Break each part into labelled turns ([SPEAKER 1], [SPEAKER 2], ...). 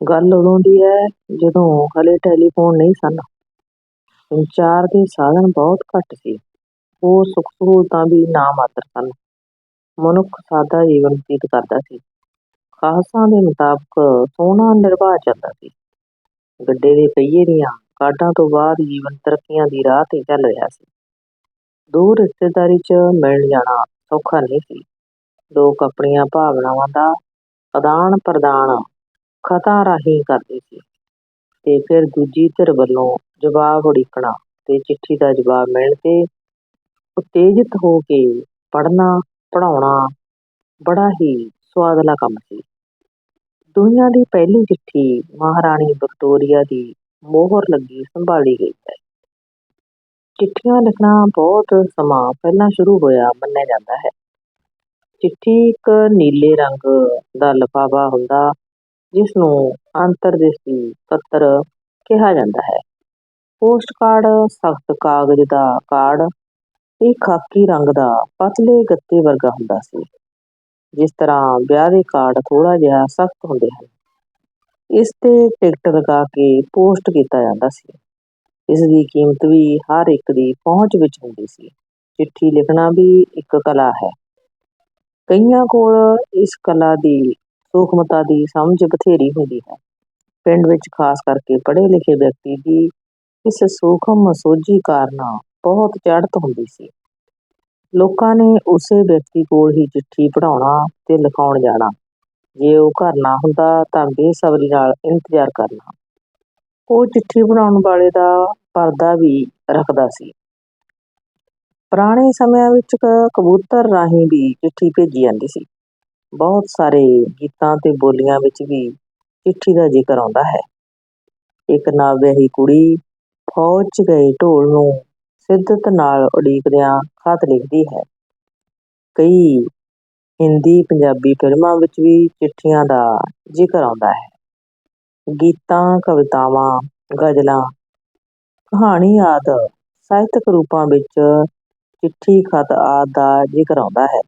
[SPEAKER 1] ਗੱਲ ਉਦੋਂ ਦੀ ਹੈ, ਜਦੋਂ ਹਲੇ ਟੈਲੀਫੋਨ ਨਹੀਂ ਸਨ ਸੰਚਾਰ ਦੇ ਸਾਧਨ ਬਹੁਤ ਘੱਟ ਸੀ। ਉਹ ਸੁੱਖ ਸਹੂਲਤਾਂ ਵੀ ਨਾ ਮਾਤਰ ਸਨ। ਮਨੁੱਖ ਸਾਦਾ ਜੀਵਨ ਬਤੀਤ ਕਰਦਾ ਸੀ। ਖਾਸਾਂ ਦੇ ਮੁਤਾਬਕ ਸੋਹਣਾ ਨਿਰਵਾਹ ਚੱਲਦਾ ਸੀ। ਗੱਡੇ ਦੇ ਪਹੀਏ ਦੀਆਂ ਕਾਢਾਂ ਤੋਂ ਬਾਅਦ ਜੀਵਨ ਤਰੱਕੀਆਂ ਦੀ ਰਾਹ ਤੇ ਚੱਲ ਰਿਹਾ ਸੀ। ਦੂਰ ਰਿਸ਼ਤੇਦਾਰੀ 'ਚ ਮਿਲਣ ਜਾਣਾ ਸੌਖਾ ਨਹੀਂ ਸੀ। ਲੋਕ ਆਪਣੀਆਂ ਭਾਵਨਾਵਾਂ ਦਾ ਆਦਾਨ ਪ੍ਰਦਾਨ ਖਤਾਂ ਰਾਹੀਂ ਕਰਦੇ ਸੀ। ਤੇ ਫਿਰ ਦੂਜੀ ਧਿਰ ਵੱਲੋਂ ਜਵਾਬ ਉਡੀਕਣਾ ਤੇ ਚਿੱਠੀ ਦਾ ਜਵਾਬ ਮਿਲਣ ਤੇ ਉਤੇਜਿਤ ਹੋ ਕੇ ਪੜ੍ਹਨਾ, ਪੜ੍ਹਾਉਣਾ ਬੜਾ ਹੀ ਸਵਾਦਲਾ ਕੰਮ ਸੀ। ਦੁਨੀਆ ਦੀ ਪਹਿਲੀ ਚਿੱਠੀ ਮਹਾਰਾਣੀ ਵਿਕਟੋਰੀਆ ਦੀ ਮੋਹਰ ਲੱਗੀ ਸੰਭਾਲੀ ਗਈ ਹੈ। ਚਿੱਠੀਆਂ ਲਿਖਣਾ ਬਹੁਤ ਸਮਾਂ ਪਹਿਲਾਂ ਸ਼ੁਰੂ ਹੋਇਆ ਮੰਨਿਆ ਜਾਂਦਾ ਹੈ। ਚਿੱਠੀ ਇੱਕ ਨੀਲੇ ਰੰਗ ਦਾ ਲਿਫਾਫਾ ਹੁੰਦਾ ਜਿਸ ਨੂੰ ਅੰਤਰਦੇਸ਼ੀ ਪੱਤਰ ਕਿਹਾ ਜਾਂਦਾ ਹੈ। ਪੋਸਟ ਸਖਤ ਕਾਗਜ਼ ਦਾ ਕਾਰਡ ਇਹ ਖਾਕੀ ਰੰਗ ਦਾ ਪਤਲੇ ਗੱਤੇ ਵਰਗਾ ਹੁੰਦਾ ਸੀ, ਜਿਸ ਤਰ੍ਹਾਂ ਵਿਆਹ ਦੇ ਕਾਰਡ ਥੋੜਾ ਜਿਹਾ ਸਖਤ ਹੁੰਦੇ ਹਨ। ਇਸ ਤੇ ਟਿਕਟ ਲਗਾ ਕੇ ਪੋਸਟ ਕੀਤਾ ਜਾਂਦਾ ਸੀ। ਇਸ ਦੀ ਕੀਮਤ ਵੀ ਹਰ ਇੱਕ ਦੀ ਪਹੁੰਚ ਵਿੱਚ ਹੁੰਦੀ ਸੀ। ਚਿੱਠੀ ਲਿਖਣਾ ਵੀ ਇੱਕ ਕਲਾ ਹੈ। ਕਈਆਂ ਕੋਲ ਇਸ ਕਲਾ ਦੀ ਸੂਖਮਤਾ ਦੀ ਸਮਝ ਬਥੇਰੀ ਹੁੰਦੀ ਹੈ। ਪਿੰਡ ਵਿੱਚ ਖਾਸ ਕਰਕੇ ਪੜ੍ਹੇ ਲਿਖੇ ਵਿਅਕਤੀ ਦੀ ਇਸ ਸੂਖਮ ਸੋਝੀ ਕਾਰਨ ਬਹੁਤ ਚੜ੍ਹਤ ਹੁੰਦੀ ਸੀ। ਲੋਕਾਂ ਨੇ ਉਸੇ ਵਿਅਕਤੀ ਕੋਲ ਹੀ ਚਿੱਠੀ ਪੜਾਉਣਾ ਤੇ ਲਿਖਾਉਣ ਜਾਣਾ। ਜੇ ਉਹ ਘਰ ਨਾ ਹੁੰਦਾ ਤਾਂ ਬੇਸਬਰੀ ਨਾਲ ਇੰਤਜ਼ਾਰ ਕਰਨਾ। ਉਹ ਚਿੱਠੀ ਬਣਾਉਣ ਵਾਲੇ ਦਾ ਪਰਦਾ ਵੀ ਰੱਖਦਾ ਸੀ। ਪੁਰਾਣੇ ਸਮਿਆਂ ਵਿੱਚ ਕਬੂਤਰ ਰਾਹੀਂ ਵੀ ਚਿੱਠੀ ਭੇਜੀ ਜਾਂਦੀ ਸੀ। ਬਹੁਤ ਸਾਰੇ ਗੀਤਾਂ ਤੇ ਬੋਲੀਆਂ ਵਿੱਚ ਵੀ ਚਿੱਠੀ ਦਾ ਜ਼ਿਕਰ ਆਉਂਦਾ ਹੈ। ਇੱਕ ਨਾਵਿਆਹੀ ਕੁੜੀ ਫੌਜ 'ਚ ਗਏ ਢੋਲ ਨੂੰ ਸਿੱਧਤ ਨਾਲ ਉਡੀਕਦਿਆਂ ਖਤ ਲਿਖਦੀ ਹੈ। ਕਈ ਹਿੰਦੀ ਪੰਜਾਬੀ ਫਿਲਮਾਂ ਵਿੱਚ ਵੀ ਚਿੱਠੀਆਂ ਦਾ ਜ਼ਿਕਰ ਆਉਂਦਾ ਹੈ। ਗੀਤਾਂ, ਕਵਿਤਾਵਾਂ, ਗਜ਼ਲਾਂ, ਕਹਾਣੀ ਆਦਿ ਸਾਹਿਤਕ ਰੂਪਾਂ ਵਿੱਚ ਚਿੱਠੀ, ਖਤ ਆਦਿ ਦਾ ਜ਼ਿਕਰ ਆਉਂਦਾ ਹੈ।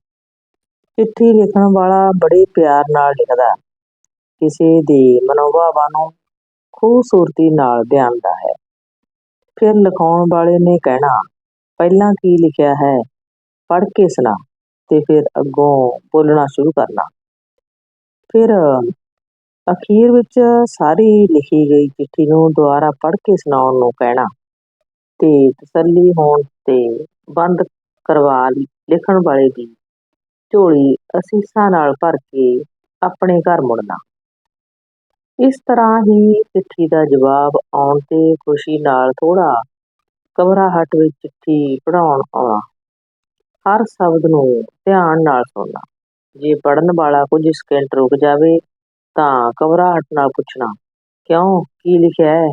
[SPEAKER 1] ਚਿੱਠੀ ਲਿਖਣ ਵਾਲਾ ਬੜੇ ਪਿਆਰ ਨਾਲ ਲਿਖਦਾ ਕਿਸੇ ਦੇ ਮਨੋਭਾਵਾਂ ਨੂੰ ਖੂਬਸੂਰਤੀ ਨਾਲ ਬਿਆਨਦਾ ਹੈ। ਫਿਰ ਲਿਖਾਉਣ ਵਾਲੇ ਨੇ ਕਹਿਣਾ, ਪਹਿਲਾਂ ਕੀ ਲਿਖਿਆ ਹੈ? ਪੜ੍ਹ ਕੇ ਸੁਣਾ ਤੇ ਫਿਰ ਅੱਗੋਂ ਬੋਲਣਾ ਸ਼ੁਰੂ ਕਰਨਾ। ਫਿਰ ਅਖੀਰ ਵਿੱਚ ਸਾਰੀ ਲਿਖੀ ਗਈ ਚਿੱਠੀ ਨੂੰ ਦੁਬਾਰਾ ਪੜ੍ਹ ਕੇ ਸੁਣਾਉਣ ਨੂੰ ਕਹਿਣਾ ਤੇ ਤਸੱਲੀ ਹੋਣ ਤੇ ਬੰਦ ਕਰਵਾ ਲਿਖਣ ਵਾਲੇ ਦੀ ਝੋਲੀ ਅਸੀਸਾਂ ਨਾਲ ਭਰ ਕੇ ਆਪਣੇ ਘਰ ਮੁੜਨਾ। ਇਸ ਤਰ੍ਹਾਂ ਹੀ ਚਿੱਠੀ ਦਾ ਜਵਾਬ ਆਉਣ ਤੇ ਖੁਸ਼ੀ ਨਾਲ ਥੋੜਾ ਘਬਰਾਹਟ ਵਿੱਚ ਚਿੱਠੀ ਪੜਾਉਣ ਆਉਣਾ। ਹਰ ਸ਼ਬਦ ਨੂੰ ਧਿਆਨ ਨਾਲ ਸੁਣਨਾ। ਜੇ ਪੜਨ ਵਾਲਾ ਕੁਝ ਸਕਿੰਟ ਰੁਕ ਜਾਵੇ ਤਾਂ ਘਬਰਾਹਟ ਨਾਲ ਪੁੱਛਣਾ, ਕਿਉਂ? ਕੀ ਲਿਖਿਆ ਹੈ?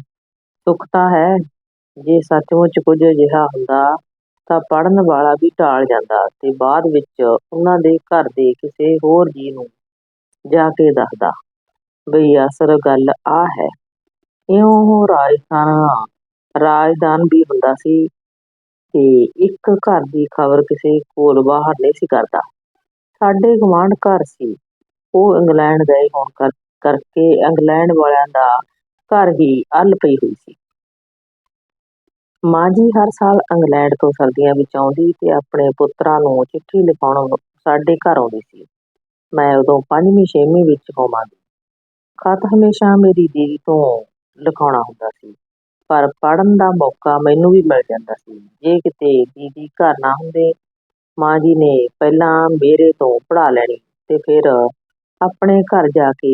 [SPEAKER 1] ਸੁੱਖ ਤਾਂ ਹੈ? ਜੇ ਸੱਚਮੁੱਚ ਕੁਝ ਅਜਿਹਾ ਹੁੰਦਾ ਤਾਂ ਪੜ੍ਹਨ ਵਾਲਾ ਵੀ ਟਾਲ ਜਾਂਦਾ ਤੇ ਬਾਅਦ ਵਿੱਚ ਉਹਨਾਂ ਦੇ ਘਰ ਦੇ ਕਿਸੇ ਹੋਰ ਜੀ ਨੂੰ ਜਾ ਕੇ ਦੱਸਦਾ, ਬਈ ਅਸਲ ਗੱਲ ਆ ਹੈ। ਇਉਂ ਉਹ ਰਾਜਸਥਾਨ ਰਾਜਦਾਨ ਵੀ ਹੁੰਦਾ ਸੀ ਤੇ ਇੱਕ ਘਰ ਦੀ ਖਬਰ ਕਿਸੇ ਕੋਲ ਬਾਹਰ ਨਹੀਂ ਸੀ ਕਰਦਾ। ਸਾਡੇ ਗਵਾਂਢ ਘਰ ਸੀ। ਉਹ ਇੰਗਲੈਂਡ ਗਏ ਹੋਣ ਕਰ, ਕਰਕੇ ਇੰਗਲੈਂਡ ਵਾਲਿਆਂ ਦਾ ਘਰ ਹੀ ਅੱਲ ਪਈ ਹੋਈ ਸੀ। ਮਾਂ ਜੀ ਹਰ ਸਾਲ ਇੰਗਲੈਂਡ ਤੋਂ ਸਰਦੀਆਂ ਵਿੱਚ ਆਉਂਦੀ ਤੇ ਆਪਣੇ ਪੁੱਤਰਾਂ ਨੂੰ ਚਿੱਠੀ ਲਿਖਾਉਣ ਸਾਡੇ ਘਰ ਆਉਂਦੀ ਸੀ। ਮੈਂ ਉਦੋਂ ਪੰਜਵੀਂ, ਛੇਵੀਂ ਵਿੱਚ ਹੋਵਾਂਗੀ। ਖਤ ਹਮੇਸ਼ਾ ਮੇਰੀ ਦੀਦੀ ਤੋਂ ਲਿਖਾਉਣਾ ਹੁੰਦਾ ਸੀ, ਪਰ ਪੜ੍ਹਨ ਦਾ ਮੌਕਾ ਮੈਨੂੰ ਵੀ ਮਿਲ ਜਾਂਦਾ ਸੀ। ਜੇ ਕਿਤੇ ਦੀਦੀ ਘਰ ਨਾ ਹੁੰਦੇ, ਮਾਂ ਜੀ ਨੇ ਪਹਿਲਾਂ ਮੇਰੇ ਤੋਂ ਪੜ੍ਹਾ ਲੈਣੀ ਤੇ ਫਿਰ ਆਪਣੇ ਘਰ ਜਾ ਕੇ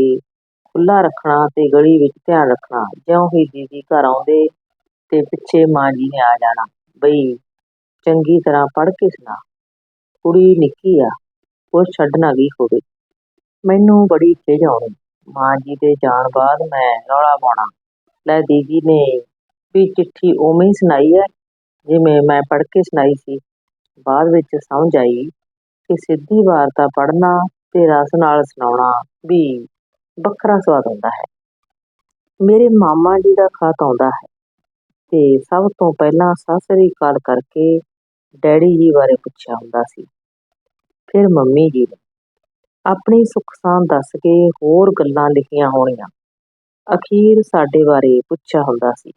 [SPEAKER 1] ਖੁੱਲ੍ਹਾ ਰੱਖਣਾ ਤੇ ਗਲੀ ਵਿੱਚ ਧਿਆਨ ਰੱਖਣਾ। ਜਿਉਂ ਹੀ ਦੀਦੀ ਘਰ ਆਉਂਦੇ ਤੇ ਪਿੱਛੇ ਮਾਂ ਜੀ ਨੇ ਆ ਜਾਣਾ। ਬਈ, ਚੰਗੀ ਤਰ੍ਹਾਂ ਪੜ੍ਹ ਕੇ ਸੁਣਾ। ਕੁੜੀ ਨਿੱਕੀ ਆ, ਉਹ ਛੱਡ ਨਾ ਗਈ ਹੋਵੇ। ਮੈਨੂੰ ਬੜੀ ਖਿਝ ਆਉਣੀ। ਮਾਂ ਜੀ ਦੇ ਜਾਣ ਬਾਅਦ ਮੈਂ ਰੌਲਾ ਪਾਉਣਾ। ਲੈ ਦੀਦੀ ਨੇ ਵੀ ਚਿੱਠੀ ਉਵੇਂ ਹੀ ਸੁਣਾਈ ਹੈ ਜਿਵੇਂ ਮੈਂ ਪੜ੍ਹ ਕੇ ਸੁਣਾਈ ਸੀ। ਬਾਅਦ ਵਿੱਚ ਸਮਝ ਆਈ ਕਿ ਸਿੱਧੀ ਵਾਰਤਾ ਪੜ੍ਹਨਾ ਤੇ ਰਸ ਨਾਲ ਸੁਣਾਉਣਾ ਵੀ ਵੱਖਰਾ ਸਵਾਦ ਹੁੰਦਾ ਹੈ। ਮੇਰੇ ਮਾਮਾ ਜੀ ਦਾ ਖਤ ਆਉਂਦਾ ਹੈ। ਤੇ ਸਭ ਤੋਂ ਪਹਿਲਾਂ ਸਤਿ ਸ੍ਰੀ ਅਕਾਲ ਕਰਕੇ ਡੈਡੀ ਜੀ ਬਾਰੇ ਪੁੱਛਿਆ ਹੁੰਦਾ ਸੀ। ਫਿਰ ਮੰਮੀ ਜੀ ਨੇ ਆਪਣੀ ਸੁੱਖ ਸਾਂਦ ਦੱਸ ਕੇ ਹੋਰ ਗੱਲਾਂ ਲਿਖੀਆਂ ਹੋਣੀਆਂ। ਅਖੀਰ ਸਾਡੇ ਬਾਰੇ ਪੁੱਛਿਆ ਹੁੰਦਾ ਸੀ।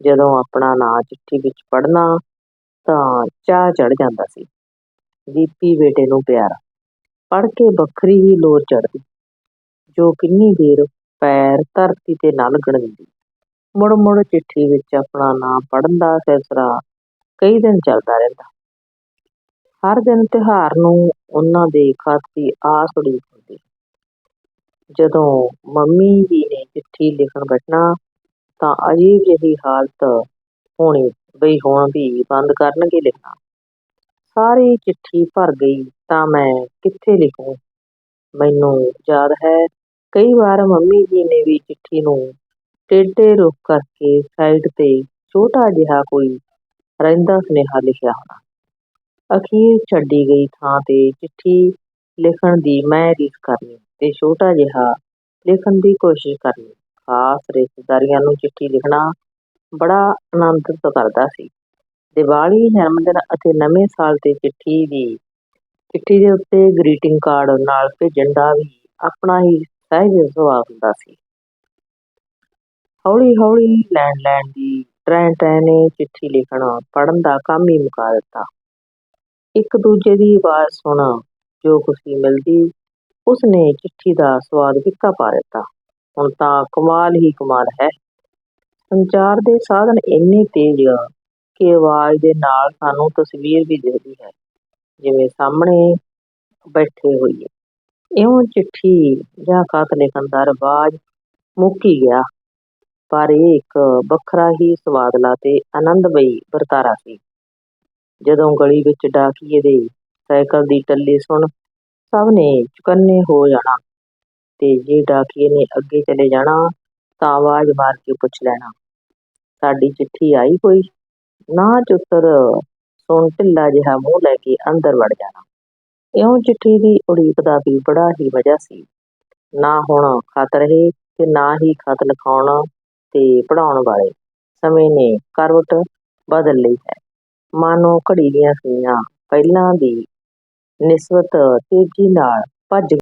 [SPEAKER 1] ਜਦੋਂ ਆਪਣਾ ਨਾਂ ਚਿੱਠੀ ਵਿੱਚ ਪੜ੍ਹਨਾ ਤਾਂ ਚਾਹ ਚੜ ਜਾਂਦਾ ਸੀ। ਦੀਪੀ ਬੇਟੇ ਨੂੰ ਪਿਆਰਾ, ਪੜ੍ਹ ਕੇ ਵੱਖਰੀ ਹੀ ਲੋਰ ਚੜ੍ਹਦੀ, ਜੋ ਕਿੰਨੀ ਦੇਰ ਪੈਰ ਧਰਤੀ ਤੇ ਨਾ ਲੱਗਣ ਦਿੰਦੀ। ਮੁੜ ਮੁੜ ਚਿੱਠੀ ਵਿੱਚ ਆਪਣਾ ਨਾਂ ਪੜ੍ਹਨ ਦਾ ਸਿਲਸਿਲਾ ਕਈ ਦਿਨ ਚੱਲਦਾ ਰਹਿੰਦਾ। ਹਰ ਦਿਨ ਤਿਉਹਾਰ ਨੂੰ ਉਹਨਾਂ ਦੇ ਖਤ ਦੀ ਆਸ ਉਡੀਕ ਹੁੰਦੀ। ਜਦੋਂ ਮੰਮੀ ਜੀ ਨੇ ਚਿੱਠੀ ਲਿਖਣ ਬੈਠਣਾ, ਤਾਂ ਅਜੀਬ ਜਿਹੀ ਹਾਲਤ ਹੋਣੀ ਬਈ ਹੁਣ ਵੀ ਬੰਦ ਕਰਨਗੇ ਲਿਖਣਾ। ਸਾਰੀ ਚਿੱਠੀ ਭਰ ਗਈ ਤਾਂ ਮੈਂ ਕਿੱਥੇ ਲਿਖੂੰ? ਮੈਨੂੰ ਯਾਦ ਹੈ, ਕਈ ਵਾਰ ਮੰਮੀ ਜੀ ਨੇ ਵੀ ਚਿੱਠੀ ਨੂੰ ਟੇਢੇ ਰੁੱਖ ਕਰਕੇ ਸਾਈਡ ਤੇ ਛੋਟਾ ਜਿਹਾ ਕੋਈ ਰਹਿੰਦਾ ਸੁਨੇਹਾ ਲਿਖਿਆ ਹੋਣਾ। ਅਖੀਰ ਛੱਡੀ ਗਈ ਥਾਂ ਤੇ ਚਿੱਠੀ ਲਿਖਣ ਦੀ ਮੈਂ ਰੀਸ ਕਰਨੀ ਤੇ ਛੋਟਾ ਜਿਹਾ ਲਿਖਣ ਦੀ ਕੋਸ਼ਿਸ਼ ਕਰਨੀ। ਖਾਸ ਰਿਸ਼ਤੇਦਾਰੀਆਂ ਨੂੰ ਚਿੱਠੀ ਲਿਖਣਾ ਬੜਾ ਆਨੰਦਿਤ ਕਰਦਾ ਸੀ। ਦੀਵਾਲੀ, ਜਨਮਦਿਨ ਅਤੇ ਨਵੇਂ ਸਾਲ ਤੇ ਚਿੱਠੀ ਦੀ, ਚਿੱਠੀ ਦੇ ਉੱਤੇ ਗਰੀਟਿੰਗ ਕਾਰਡ ਨਾਲ ਭੇਜਣ ਦਾ ਵੀ ਆਪਣਾ ਹੀ ਸਹਿਜ ਸੁਭਾਅ ਹੁੰਦਾ ਸੀ। ਹੌਲੀ ਹੌਲੀ ਲੈਣ ਲੈਣ ਦੀ ਟਰੈਂ ਟਰੈਂ ਨੇ ਚਿੱਠੀ ਲਿਖਣਾ, ਪੜ੍ਹਨ ਦਾ ਕੰਮ ਹੀ ਮੁਕਾ ਦਿੱਤਾ। ਇੱਕ ਦੂਜੇ ਦੀ ਆਵਾਜ਼ ਸੁਣ, ਜੋ ਖੁਸ਼ੀ ਮਿਲਦੀ, ਉਸਨੇ ਚਿੱਠੀ ਦਾ ਸਵਾਦ ਫਿੱਕਾ ਪਾ ਦਿੱਤਾ। ਹੁਣ ਤਾਂ ਕਮਾਲ ਹੀ ਕਮਾਲ ਹੈ। ਸੰਚਾਰ ਦੇ ਸਾਧਨ ਇੰਨੇ ਤੇਜ਼ ਕਿ ਆਵਾਜ਼ ਦੇ ਨਾਲ ਸਾਨੂੰ ਤਸਵੀਰ ਵੀ ਦਿਖਦੀ ਹੈ, ਜਿਵੇਂ ਸਾਹਮਣੇ ਬੈਠੇ ਹੋਈਏ। ਇਉਂ ਚਿੱਠੀ ਜਾਂ ਖਤ ਲਿਖਣ ਦਾ ਰਿਵਾਜ ਮੁੱਕ ਹੀ ਗਿਆ। ਪਰ ਇਹ ਇੱਕ ਵੱਖਰਾ ਹੀ ਸਵਾਦਲਾ ਤੇ ਆਨੰਦਮਈ ਵਰਤਾਰਾ ਸੀ। ਜਦੋਂ ਗਲੀ ਵਿੱਚ ਡਾਕੀਏ ਦੇ ਸਾਈਕਲ ਦੀ ਟੱਲੀ ਸੁਣ ਸਭ ਨੇ ਚੁਕੰਨੇ ਹੋ ਜਾਣਾ ਤੇ ਜੇ ਡਾਕੀਏ ਨੇ ਅੱਗੇ ਚਲੇ ਜਾਣਾ ਤਾਂ ਆਵਾਜ਼ ਮਾਰ ਕੇ ਪੁੱਛ ਲੈਣਾ, ਸਾਡੀ ਚਿੱਠੀ ਆਈ ਕੋਈ? ਨਾ ਚੁੱਤਰ ਸੁਣ ਢਿੱਲਾ ਜਿਹਾ ਮੂੰਹ ਲੈ ਕੇ ਅੰਦਰ ਵੜ ਜਾਣਾ। ਇਉਂ ਚਿੱਠੀ ਦੀ ਉਡੀਕ ਦਾ ਵੀ ਬੜਾ ਹੀ ਮਜ਼ਾ ਸੀ। ਨਾ ਹੁਣ ਖਤ ਰਹੇ ਤੇ ਨਾ ਹੀ ਖਤ ਲਿਖਾਉਣ ਤੇ ਪੜਾਉਣ ਵਾਲੇ ਸਮੇਂ ਨੇ ਕਰਵਟ ਬਦਲ ਲਈ ਹੈ। ਮਾਨੋ ਘੜੀ ਦੀਆਂ ਸੂਈਆਂ ਪਹਿਲਾਂ ਦੀ ਨਿਸਬਤ ਤੇਜ਼ੀ ਨਾਲ ਭੱਜ